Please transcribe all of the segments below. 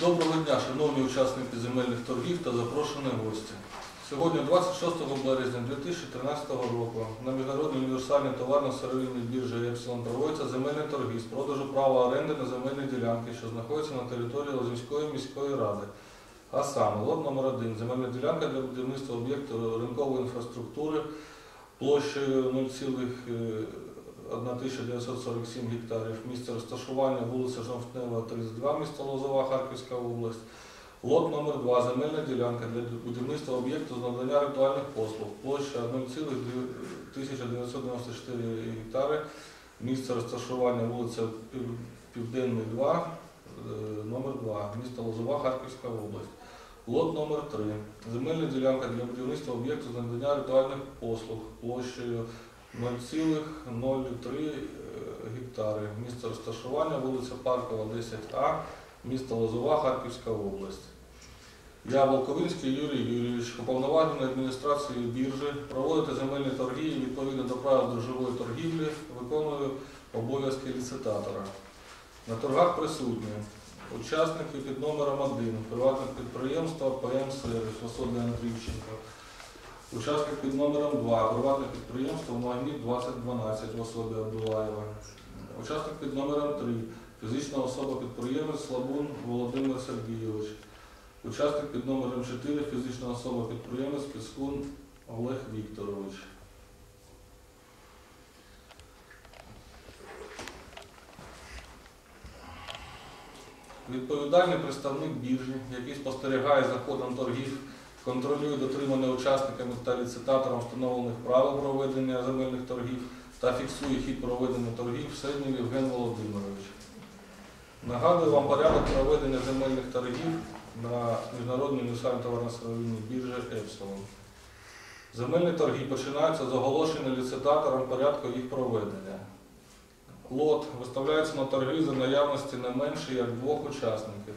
Доброго дня, шановні учасники земельних торгів та запрошені гості. Сьогодні, 26 березня 2013 року, на міжнародній універсальній товарно-сировинній біржі Епсилон проводяться земельні торги з продажу права оренди на земельні ділянки, що знаходяться на території Лозівської міської ради. А саме, лот номер 1 земельна ділянка для будівництва об'єкту ринкової інфраструктури площею 0,1947 гектарів, місце розташування вулиця Жовтнева, 32, місто Лозова, Харківська область. Лот номер 2 земельна ділянка для будівництва об'єкту з надання ритуальних послуг. Площа 0,1994 гектари, місце розташування вулиця Південний 2, е, номер 2, місто Лозова, Харківська область. Лот номер 3 земельна ділянка для будівництва об'єкту з надання ритуальних послуг площею 0,03 е, гектари. Місце розташування вулиця Паркова, 10А, місто Лозова, Харківська область. Я Волковинський Юрій Юрійович, уповноважений адміністрацією біржі, проводити земельні торги і відповідно до правил біржової торгівлі, виконую обов'язки ліцитатора. На торгах присутні учасники під номером 1 приватне підприємство ПМ Сервіс Васода Андрійченко. Учасник під номером 2 приватне підприємство Магніт 2012 Васода Абдулаєва. Учасник під номером 3 фізична особа підприємець Слабун Володимир Сергійович. Учасник під номером 4 фізична особа підприємець Піскун Олег Вікторович. Відповідальний представник біржі, який спостерігає за ходом торгів, контролює дотримання учасниками та ліцитатором встановлених правил проведення земельних торгів та фіксує хід проведення торгів Середній Євген Володимирович. Нагадую вам порядок проведення земельних торгів на міжнародній універсальній товарно-сировинній біржі Епсилон. Земельні торги починаються з оголошення ліцитатором порядку їх проведення. Лот виставляється на торги за наявності не менше як двох учасників.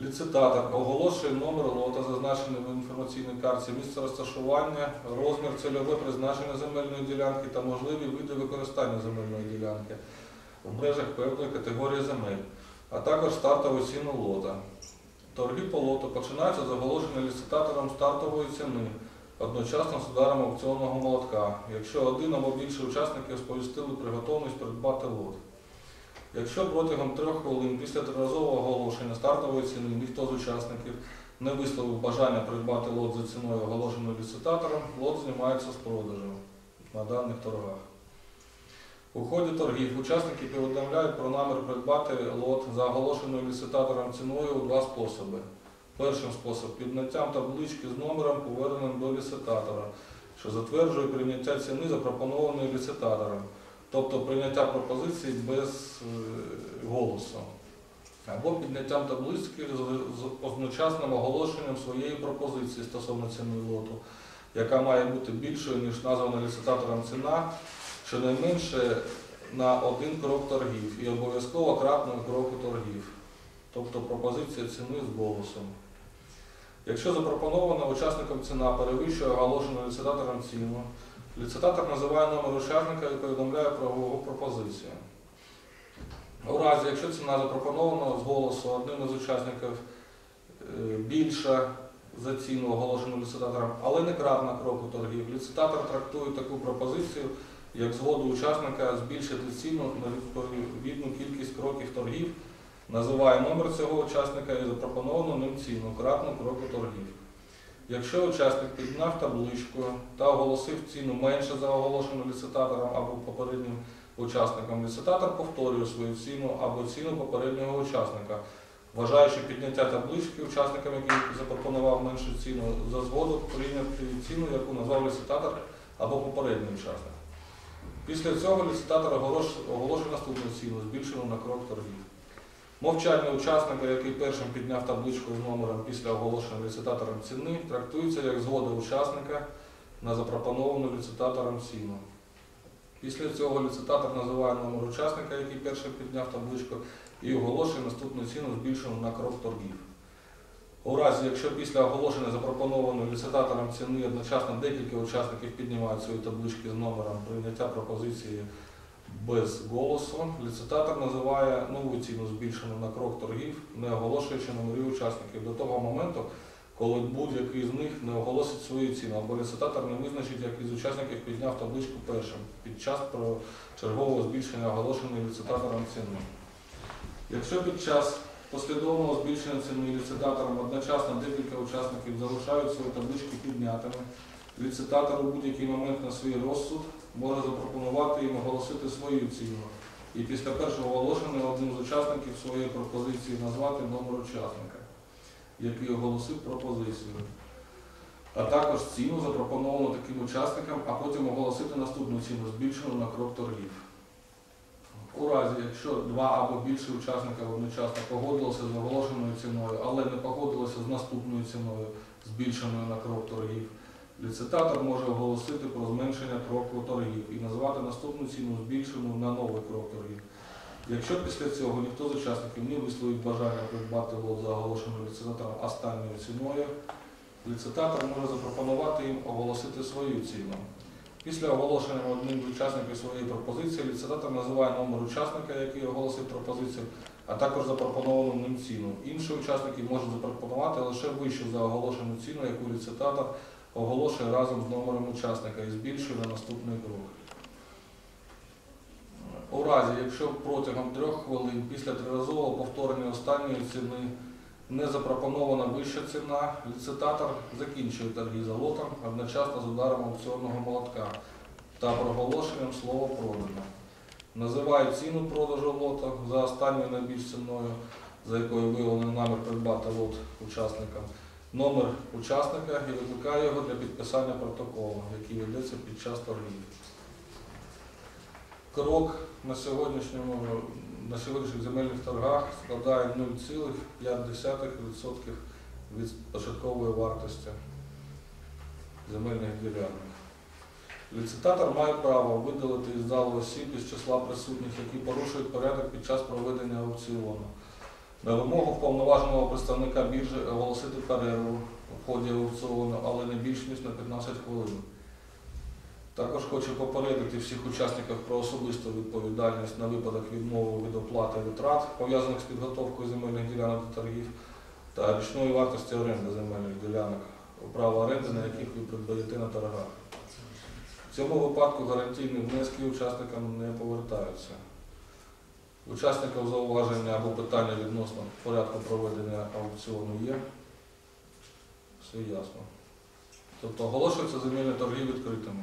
Ліцитатор оголошує номер лота, зазначений в інформаційній карті, місце розташування, розмір, цільове призначення земельної ділянки та можливі види використання земельної ділянки в межах певної категорії земель, а також стартову ціну лота. Торги по лоту починаються з оголошення ліцитатором стартової ціни, одночасно з ударом аукціонного молотка, якщо один або більше учасників сповістили приготовність придбати лот. Якщо протягом трьох хвилин після триразового оголошення стартової ціни ніхто з учасників не висловив бажання придбати лот за ціною оголошеною ліцитатором, лот знімається з продажу на даних торгах. У ході торгів учасники повідомляють про намір придбати лот за оголошеною ліцитатором ціною у два способи. Першим спосіб підняттям таблички з номером, поверненим до ліцитатора, що затверджує прийняття ціни, запропонованої ліцитатором, тобто прийняття пропозиції без е, голосу. Або підняттям таблички з, одночасним оголошенням своєї пропозиції стосовно ціни лоту, яка має бути більшою, ніж названа ліцитатором ціна, щонайменше на один крок торгів і обов'язково кратного кроку торгів, тобто пропозиція ціни з голосом. Якщо запропонована учасником ціна перевищує оголошену ліцитатором ціну, ліцитатор називає номер учасника і повідомляє про його пропозицію. У разі, якщо ціна запропонована з голосу одним із учасників е, більша за ціну оголошену ліцитатором, але не кратна кроку торгів, ліцитатор трактує таку пропозицію як згоду учасника збільшити ціну на відповідну кількість кроків торгів, називає номер цього учасника і запропоновану ним ціну, кратну кроку торгів. Якщо учасник підняв табличку та оголосив ціну менше за оголошену ліцитатором або попереднім учасником, ліцитатор повторює свою ціну або ціну попереднього учасника, вважаючи підняття таблички учасникам, який запропонував меншу ціну, за згоду прийняти ціну, яку назвав ліцитатор або попередній учасник. Після цього ліцитатор оголошує наступну ціну, збільшену на крок торгів. Мовчання учасника, який першим підняв табличку з номером після оголошення ліцитатором ціни, трактується як згода учасника на запропоновану ліцитатором ціну. Після цього ліцитатор називає номер учасника, який першим підняв табличку, і оголошує наступну ціну, збільшену на крок торгів. У разі, якщо після оголошення запропонованої ліцитатором ціни одночасно декілька учасників піднімають свої таблички з номером прийняття пропозиції без голосу. Ліцитатор називає нову ціну збільшену на крок торгів, не оголошуючи номерів учасників до того моменту, коли будь-який з них не оголосить свою ціну, або ліцитатор не визначить, який з учасників підняв табличку першим під час про чергового збільшення оголошеної ліцитатором ціни. Якщо під час послідовного збільшення ціни ліцитатором одночасно декілька учасників залишають свої таблички піднятими, ліцитатор у будь-який момент на свій розсуд може запропонувати їм оголосити свою ціну. І після першого оголошення один з учасників своєї пропозиції назвати номер учасника, який оголосив пропозицію. А також ціну запропоновану таким учасникам, а потім оголосити наступну ціну, збільшену на крок торгів. У разі, якщо два або більше учасників одночасно погодилися з оголошеною ціною, але не погодилися з наступною ціною, збільшеною на крок торгів, ліцитатор може оголосити про зменшення кроку торгів і назвати наступну ціну збільшену на новий крок торгів. Якщо після цього ніхто з учасників не висловить бажання придбати лот за оголошеною ліцитатором останньою ціною, ліцитатор може запропонувати їм оголосити свою ціну. Після оголошення одним з учасників своєї пропозиції ліцитатор називає номер учасника, який оголосив пропозицію, а також запропоновану ним ціну. Інші учасники можуть запропонувати лише вищу за оголошену ціну, яку ліцитатор оголошує разом з номером учасника і збільшує на наступний крок. У разі, якщо протягом трьох хвилин після триразового повторення останньої ціни не запропонована вища ціна, ліцитатор закінчує торги за лотом одночасно з ударом аукціонного молотка та проголошенням слова продано. Називає ціну продажу лота за останньою найбільш ціною, за якою виявлений намір придбати лот учасникам, номер учасника і викликає його для підписання протоколу, який ведеться під час торгів. Крок на сьогоднішньому на сьогоднішніх земельних торгах складає 0,5% від початкової вартості земельних ділянок. Ліцитатор має право видалити із залу осіб із числа присутніх, які порушують порядок під час проведення аукціону. На вимогу вповноваженого представника біржі оголосити перерву у ході аукціону, але не більш ніж на 15 хвилин. Також хочу попередити всіх учасників про особисту відповідальність на випадок відмови від оплати витрат, пов'язаних з підготовкою земельних ділянок до торгів та річної вартості оренди земельних ділянок, право оренди, на яких ви придбаєте на торгах. В цьому випадку гарантійні внески учасникам не повертаються. Учасників зауваження або питання відносно порядку проведення аукціону є. Все ясно. Тобто оголошуються земельні торги відкритими.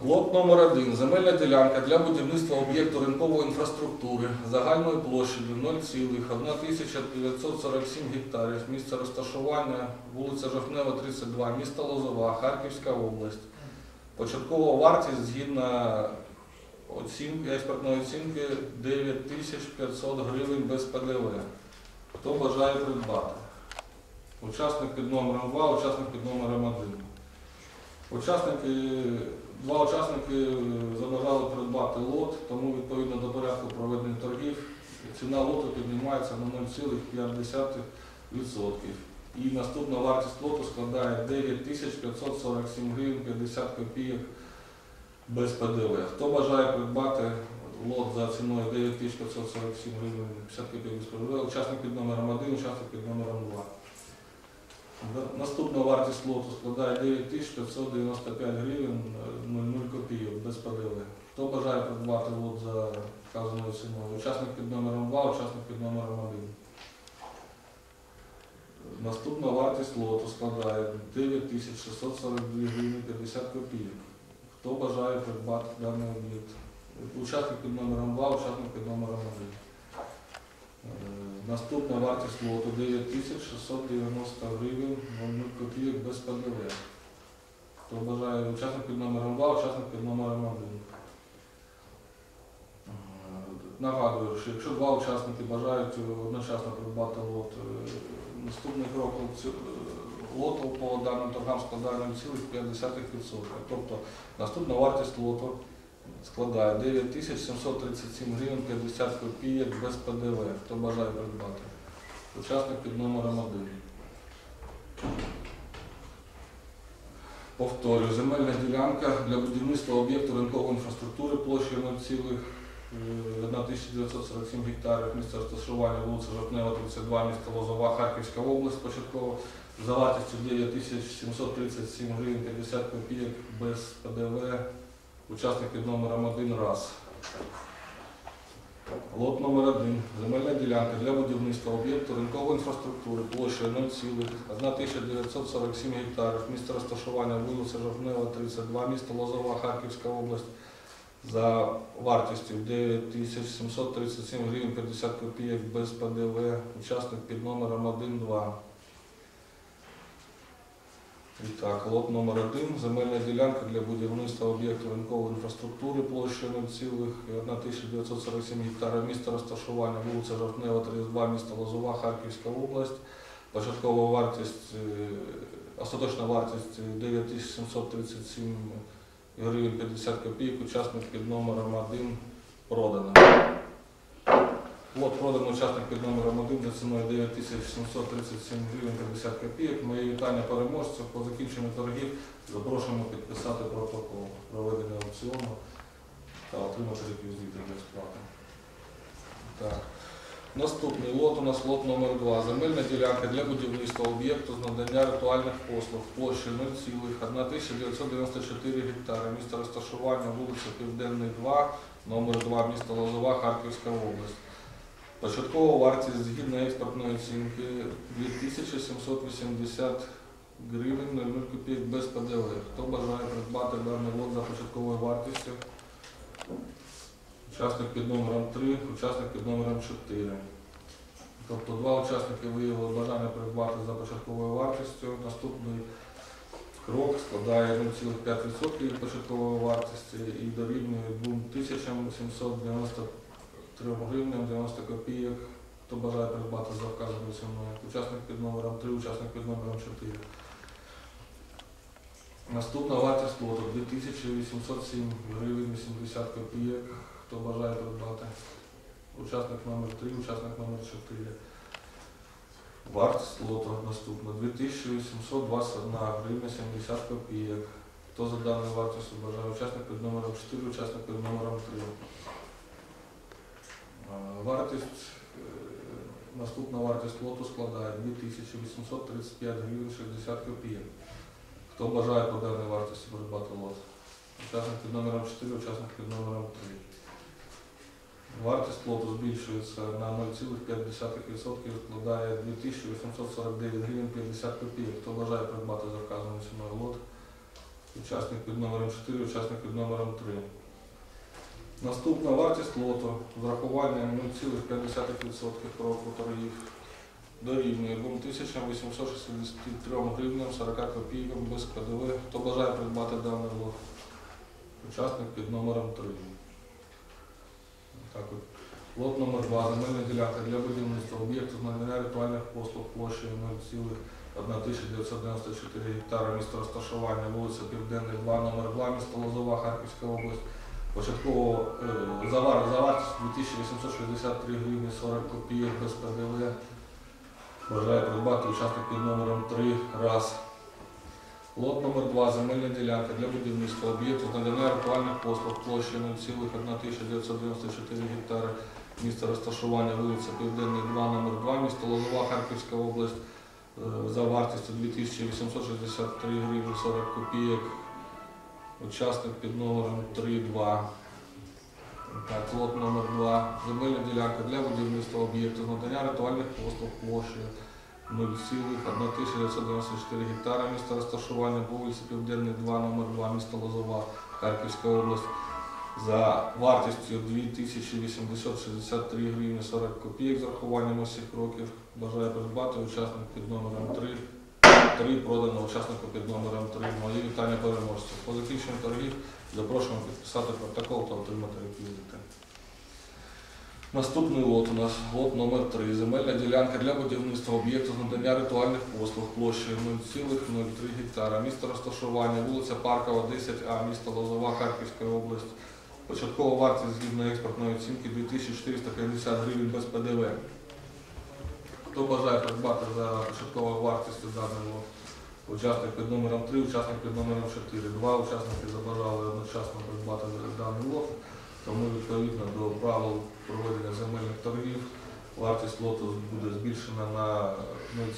Лот номер 1 Земельна ділянка для будівництва об'єкту ринкової інфраструктури загальною площею 0,1947 гектарів. Місце розташування вулиця Жовтнева, 32, місто Лозова, Харківська область. Початкова вартість згідно оцінки, експертної оцінки 9500 гривень без ПДВ. Хто бажає придбати? Учасник під номером 2, учасник під номером 1. Учасники, два учасники забажали придбати лот, тому відповідно до порядку проведення торгів ціна лоту піднімається на 0,5%. І наступна вартість лоту складає 9547 гривень 50 копійок без ПДВ. Хто бажає придбати лот за ціною 9547 гривень 50 копійок без ПДВ, учасник під номером 1, учасник під номером 2. Наступна вартість лоту складає 9595 гривень е, 00 копійок без ПДВ. Хто бажає придбати лот за вказаною ціною? Учасник під номером 2, учасник під номером 1. Наступна вартість лоту складає 9642 гривні 50 копійок. Хто бажає придбати даний об'єкт? Учасник під номером 2, учасник під номером 1. Е, Наступна вартість лоту 9690 гривень 00 копійок без ПДВ. Хто бажає учасник під номером 2, учасник під номером 1. Е, Нагадую, що якщо два учасники бажають одночасно придбати лот, е, наступний крок лоту по даним торгам складає 0,5%. Тобто наступна вартість лоту складає 9737 гривень 50 копійок без ПДВ. Хто бажає придбати? Учасник під номером 1. Повторюю, земельна ділянка для будівництва об'єкту ринкової інфраструктури площею 0,1947 гектарів, місце розташування вулиця Жовтнева, 32, місто Лозова, Харківська область, початково за вартістю 9737 гривень 50 копійок без ПДВ, учасник під номером 1 раз. Лот номер 1. Земельна ділянка для будівництва об'єкту ринкової інфраструктури площею 0,1947 гектарів, місце розташування вулиця Жовтнева, 32, місто Лозова, Харківська область, за вартістю 9737 гривень 50 копійок без ПДВ, учасник під номером 1-2. Так, лот номер 1. Земельна ділянка для будівництва об'єкту ринкової інфраструктури площею 0,1947 гектара, місто розташування вулиця Жовтнева, 32, місто Лозова, Харківська область. Початкова вартість, е, остаточна вартість 9737 гривень 50 копійок, учасник під номером 1 продано. Лот продано учасник під номером 1 за ціною 9737 гривень 50 копійок. Мої вітання переможців. По закінченню торгів запрошуємо підписати протокол проведення аукціону та отримати реквізити для сплати. Так. Наступний лот у нас лот номер 2. Земельна ділянка для будівництва об'єкту з надання ритуальних послуг площею 0,1994 гектари. Місто розташування вулиця Південний 2, номер 2, місто Лозова, Харківська область. Початкова вартість згідно експортної оцінки 2780 гривень 00 копійок без ПДВ. Хто бажає придбати даний лот за початковою вартістю? Учасник під номером 3, учасник під номером 4. Тобто два учасники виявили бажання придбати за початковою вартістю. Наступний крок складає 0,5% від початкової вартості і дорівнює 2793 гривням 90 копійок. Хто бажає придбати за вказаною ціною. Учасник під номером 3, учасник під номером 4. Наступна вартість лоту 2807 гривень 80 копійок. Хто бажає придбати? Учасник номер 3, учасник номер 4. Вартість лоту наступна 2821 гривня 70 копійок. Хто за даною вартістю бажає? Учасник під номером 4, учасник під номером 3. Вартість, е, наступна вартість лоту складає 2835 гривень 60 копійок. Хто бажає по даній вартості придбати лот? Учасник під номером 4, учасник під номером 3. Вартість лоту збільшується на 0,5% і складає 2849 гривень 50 копійок. Хто бажає придбати за вказаною ціною лот? Учасник під номером 4, учасник під номером 3. Наступна вартість лоту з врахуванням 0,5% року торгів дорівнює 2863 гривням 40 копійок без ПДВ. Хто бажає придбати даний лот? Учасник під номером 3. Так от. Лот номер 2. Земельна ділянка для будівництва об'єкту з надання ритуальних послуг площею 0,1994 гектара, місто розташування, вулиця Південний 2, номер 2, місто Лозова, Харківська область. Початково е, за, вартість 2863 гривні 40 копійок без ПДВ. Бажає придбати учасник під номером 3 раз. Лот номер 2. Земельна ділянка для будівництва об'єкту надання ритуальних послуг площею 0,1994 гектари. Місце розташування вулиця Південний 2, номер 2, місто Лозова, Харківська область. Е, За вартістю 2863 гривні 40 копійок. Учасник під номером 3-2. Так, лот номер 2. Земельна ділянка для будівництва об'єкту з надання ритуальних послуг площею 0,1994 гектара. Місто розташування по вулиці Південний 2, номер 2, місто Лозова, Харківська область. За вартістю 2863 гривні 40 копійок з рахуванням усіх років. Бажає придбати учасник під номером 3. 3 продано учаснику під номером 3. Мої вітання переможців. По закінченню торгів запрошуємо підписати протокол та отримати реквізити. Наступний лот у нас лот номер 3. Земельна ділянка для будівництва об'єкту з надання ритуальних послуг площею 0,03 гектара. Місто розташування, вулиця Паркова, 10А, місто Лозова, Харківська область. Початкова вартість згідно експортної оцінки 2450 гривень без ПДВ. Хто бажає придбати за початковою вартістю даний лот? Учасник під номером 3, учасник під номером 4. Два учасники забажали одночасно придбати даний лот, тому відповідно до правил проведення земельних торгів вартість лоту буде збільшена на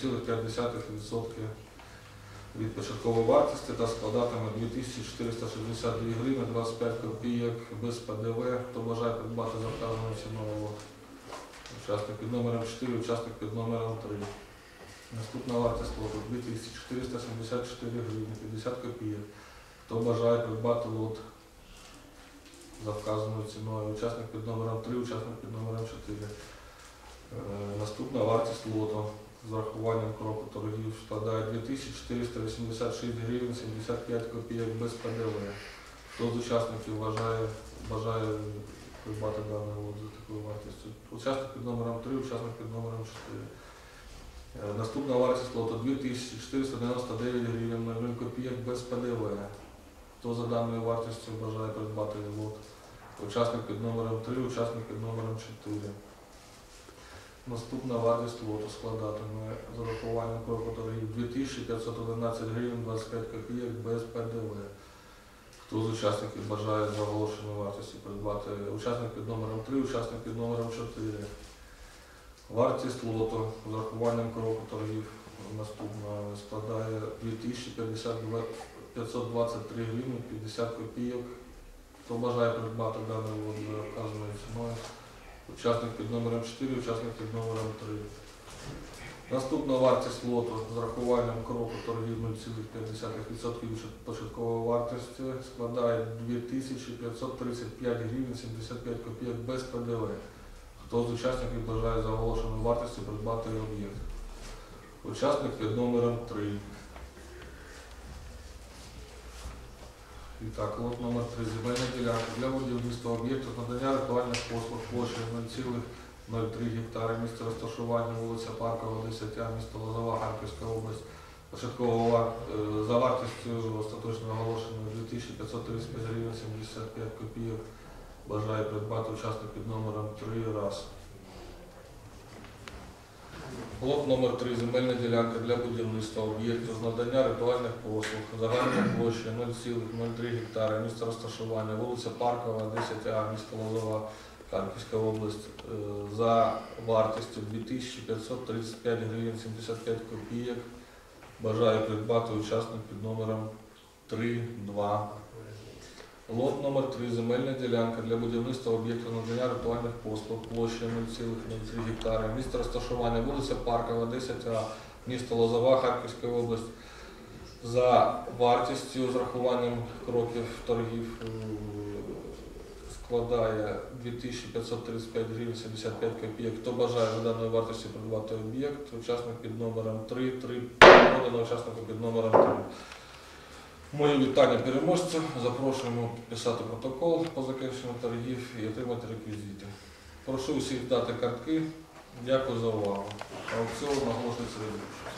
0,5% від початкової вартості та складатиме 2462 гривні 25 копійок без ПДВ. Хто бажає придбати за вказаною ціною лот? Учасник під номером 4, учасник під номером 3. Наступна вартість лоту 2474 гривні 50 копійок. Хто бажає придбати лот за вказаною ціною? Учасник під номером 3, учасник під номером 4. Е, Наступна вартість лоту з врахуванням кроку торгів складає 2486 гривень 75 копійок без ПДВ. Хто з учасників вважає, бажає придбати даний лот за такою вартістю? Учасник під номером 3, учасник під номером 4. Е, Наступна вартість лоту 2499 гривень 0 копійок без ПДВ. Хто за даною вартістю бажає придбати лот? Учасник під номером 3, учасник під номером 4. Наступна вартість лоту складатиме з урахуванням кроку торгів 2511 гривень 25 копійок без ПДВ. Хто з учасників бажає за оголошеною вартістю придбати учасник під номером 3, учасник під номером 4. Вартість лоту з урахуванням кроку торгів наступна складає 2052 523 гривні 50 копійок. Хто бажає придбати даний лот за вказаною ціною? Учасник під номером 4, учасник під номером 3. Наступна вартість лоту з рахуванням кроку торгів 0,5% від початкової вартості складає 2535 гривень 75 копійок без ПДВ. Хто з учасників бажає за оголошеною вартістю придбати об'єкт? Учасник під номером 3. І так, лот номер 3. Земельна ділянка для будівництва об'єкту надання ритуальних послуг площею 0,03 гектари, місце розташування, вулиця Паркова, 10А, місто Лозова, Харківська область. Початкова е, за вартістю остаточно оголошено 2535 гривень 75 копійок. Бажає придбати учасник під номером 3 раз. Блок номер 3 земельна ділянка для будівництва об'єкту з надання ритуальних послуг. Загальна площа 0,03 гектари, місце розташування, вулиця Паркова, 10А, місто Лозова, Харківська область. Е, За вартістю 2535 гривень 75 копійок. Бажає придбати учасник під номером 3-2. Лот номер 3 земельна ділянка для будівництва об'єкту надання ритуальних послуг площею 0,03 гектари. Місце розташування вулиця Паркова, 10А, місто Лозова, Харківська область. За вартістю з рахуванням кроків торгів е, складає 2535 гривень 75 копійок. Хто бажає за даною вартістю придбати об'єкт, учасник під номером 3, 3 продано учаснику під номером 3. Мої вітання переможцю. Запрошуємо підписати протокол по закінченню торгів і отримати реквізити. Прошу усіх дати картки. Дякую за увагу. Аукціон наголошується відбувшись.